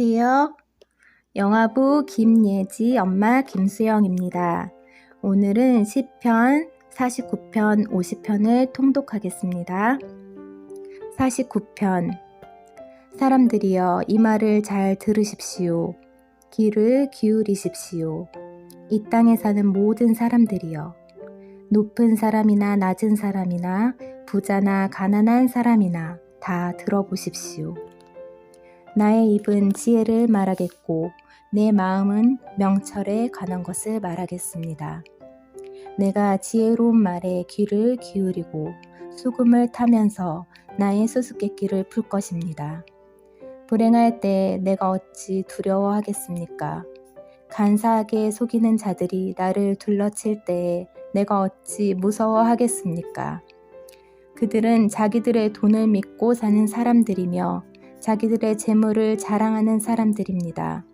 안녕하세요. 영화부 김예지 엄마 김수영입니다. 오늘은 시편 49편 50편을 통독하겠습니다. 49편 사람들이여 이 말을 잘 들으십시오. 귀를 기울이십시오. 이 땅에 사는 모든 사람들이여 높은 사람이나 낮은 사람이나 부자나 가난한 사람이나 다 들어보십시오. 나의 입은 지혜를 말하겠고 내 마음은 명철에 관한 것을 말하겠습니다. 내가 지혜로운 말에 귀를 기울이고 수금을 타면서 나의 수수께끼를 풀 것입니다. 불행할 때 내가 어찌 두려워하겠습니까? 간사하게 속이는 자들이 나를 둘러칠 때에 내가 어찌 무서워하겠습니까? 그들은 자기들의 돈을 믿고 사는 사람들이며 자기들의 재물을 자랑하는 사람들입니다.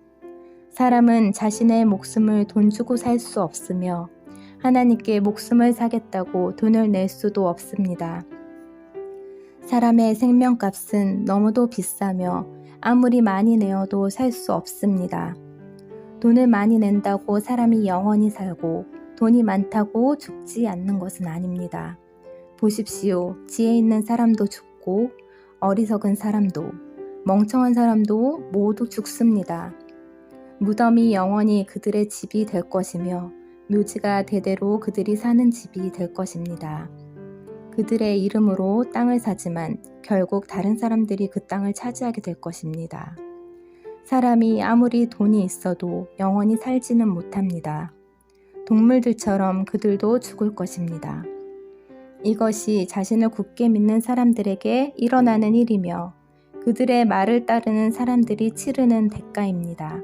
사람은 자신의 목숨을 돈 주고 살 수 없으며 하나님께 목숨을 사겠다고 돈을 낼 수도 없습니다. 사람의 생명값은 너무도 비싸며 아무리 많이 내어도 살 수 없습니다. 돈을 많이 낸다고 사람이 영원히 살고 돈이 많다고 죽지 않는 것은 아닙니다. 보십시오. 지혜 있는 사람도 죽고 어리석은 사람도 멍청한 사람도 모두 죽습니다. 무덤이 영원히 그들의 집이 될 것이며 묘지가 대대로 그들이 사는 집이 될 것입니다. 그들의 이름으로 땅을 사지만 결국 다른 사람들이 그 땅을 차지하게 될 것입니다. 사람이 아무리 돈이 있어도 영원히 살지는 못합니다. 동물들처럼 그들도 죽을 것입니다. 이것이 자신을 굳게 믿는 사람들에게 일어나는 일이며 그들의 말을 따르는 사람들이 치르는 대가입니다.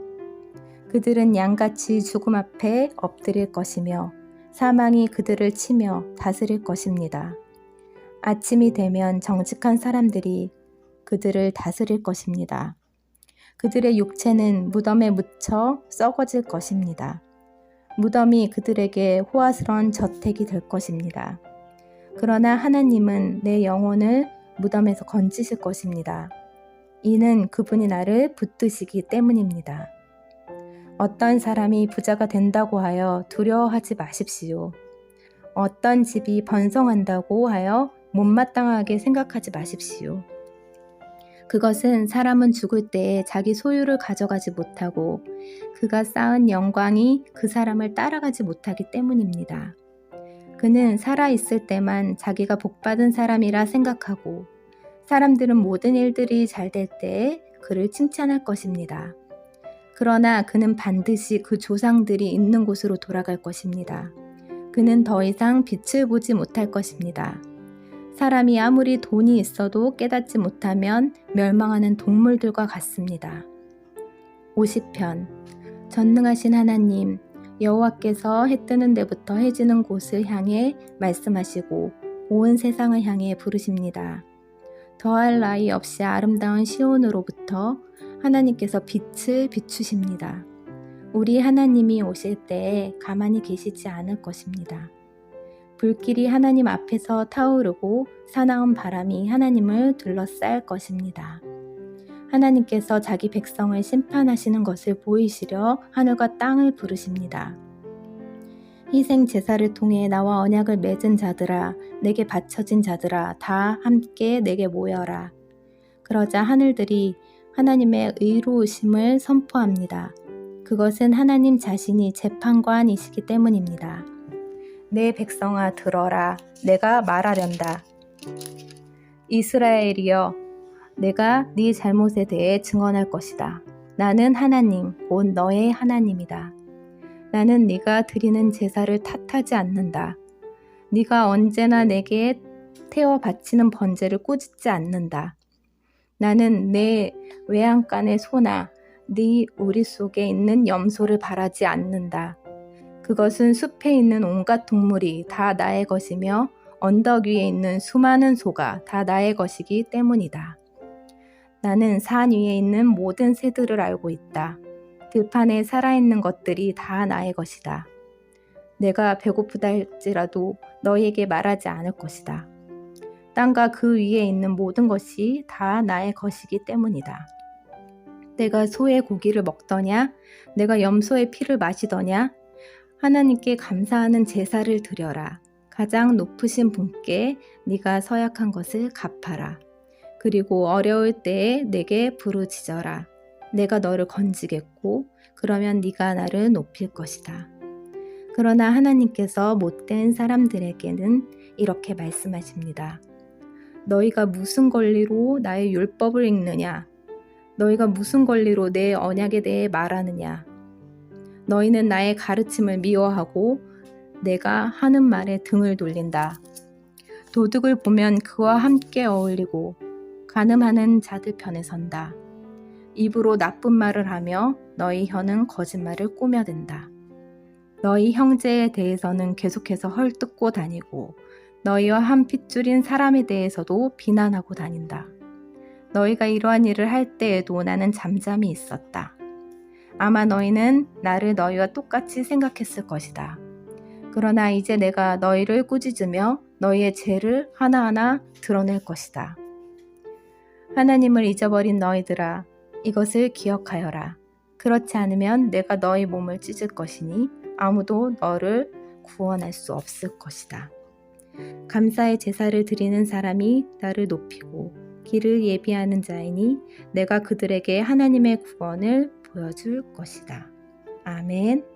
그들은 양같이 죽음 앞에 엎드릴 것이며 사망이 그들을 치며 다스릴 것입니다. 아침이 되면 정직한 사람들이 그들을 다스릴 것입니다. 그들의 육체는 무덤에 묻혀 썩어질 것입니다. 무덤이 그들에게 호화스러운 저택이 될 것입니다. 그러나 하나님은 내 영혼을 무덤에서 건지실 것입니다. 이는 그분이 나를 붙드시기 때문입니다. 어떤 사람이 부자가 된다고 하여 두려워하지 마십시오. 어떤 집이 번성한다고 하여 못마땅하게 생각하지 마십시오. 그것은 사람은 죽을 때에 자기 소유를 가져가지 못하고 그가 쌓은 영광이 그 사람을 따라가지 못하기 때문입니다. 그는 살아있을 때만 자기가 복받은 사람이라 생각하고 사람들은 모든 일들이 잘 될 때에 그를 칭찬할 것입니다. 그러나 그는 반드시 그 조상들이 있는 곳으로 돌아갈 것입니다. 그는 더 이상 빛을 보지 못할 것입니다. 사람이 아무리 돈이 있어도 깨닫지 못하면 멸망하는 동물들과 같습니다. 50편 전능하신 하나님 여호와께서 해 뜨는 데부터 해 지는 곳을 향해 말씀하시고 온 세상을 향해 부르십니다. 더할 나위 없이 아름다운 시온으로부터 하나님께서 빛을 비추십니다. 우리 하나님이 오실 때에 가만히 계시지 않을 것입니다. 불길이 하나님 앞에서 타오르고 사나운 바람이 하나님을 둘러쌀 것입니다. 하나님께서 자기 백성을 심판하시는 것을 보이시려 하늘과 땅을 부르십니다. 희생 제사를 통해 나와 언약을 맺은 자들아 내게 바쳐진 자들아 다 함께 내게 모여라. 그러자 하늘들이 하나님의 의로우심을 선포합니다. 그것은 하나님 자신이 재판관이시기 때문입니다. 내 백성아 들어라 내가 말하련다. 이스라엘이여 내가 네 잘못에 대해 증언할 것이다. 나는 하나님 곧 너의 하나님이다. 나는 네가 드리는 제사를 탓하지 않는다. 네가 언제나 내게 태워 바치는 번제를 꾸짖지 않는다. 나는 내 외양간의 소나 네 우리 속에 있는 염소를 바라지 않는다. 그것은 숲에 있는 온갖 동물이 다 나의 것이며 언덕 위에 있는 수많은 소가 다 나의 것이기 때문이다. 나는 산 위에 있는 모든 새들을 알고 있다. 들판에 살아있는 것들이 다 나의 것이다. 내가 배고프다 할지라도 너에게 말하지 않을 것이다. 땅과 그 위에 있는 모든 것이 다 나의 것이기 때문이다. 내가 소의 고기를 먹더냐? 내가 염소의 피를 마시더냐? 하나님께 감사하는 제사를 드려라. 가장 높으신 분께 네가 서약한 것을 갚아라. 그리고 어려울 때에 내게 부르짖어라. 내가 너를 건지겠고 그러면 네가 나를 높일 것이다. 그러나 하나님께서 못된 사람들에게는 이렇게 말씀하십니다. 너희가 무슨 권리로 나의 율법을 읽느냐? 너희가 무슨 권리로 내 언약에 대해 말하느냐? 너희는 나의 가르침을 미워하고 내가 하는 말에 등을 돌린다. 도둑을 보면 그와 함께 어울리고 가늠하는 자들 편에 선다. 입으로 나쁜 말을 하며 너희 혀는 거짓말을 꾸며댄다. 너희 형제에 대해서는 계속해서 헐뜯고 다니고 너희와 한 핏줄인 사람에 대해서도 비난하고 다닌다. 너희가 이러한 일을 할 때에도 나는 잠잠히 있었다. 아마 너희는 나를 너희와 똑같이 생각했을 것이다. 그러나 이제 내가 너희를 꾸짖으며 너희의 죄를 하나하나 드러낼 것이다. 하나님을 잊어버린 너희들아, 이것을 기억하여라. 그렇지 않으면 내가 너희 몸을 찢을 것이니 아무도 너를 구원할 수 없을 것이다. 감사의 제사를 드리는 사람이 나를 높이고 길을 예비하는 자이니 내가 그들에게 하나님의 구원을 보여줄 것이다. 아멘.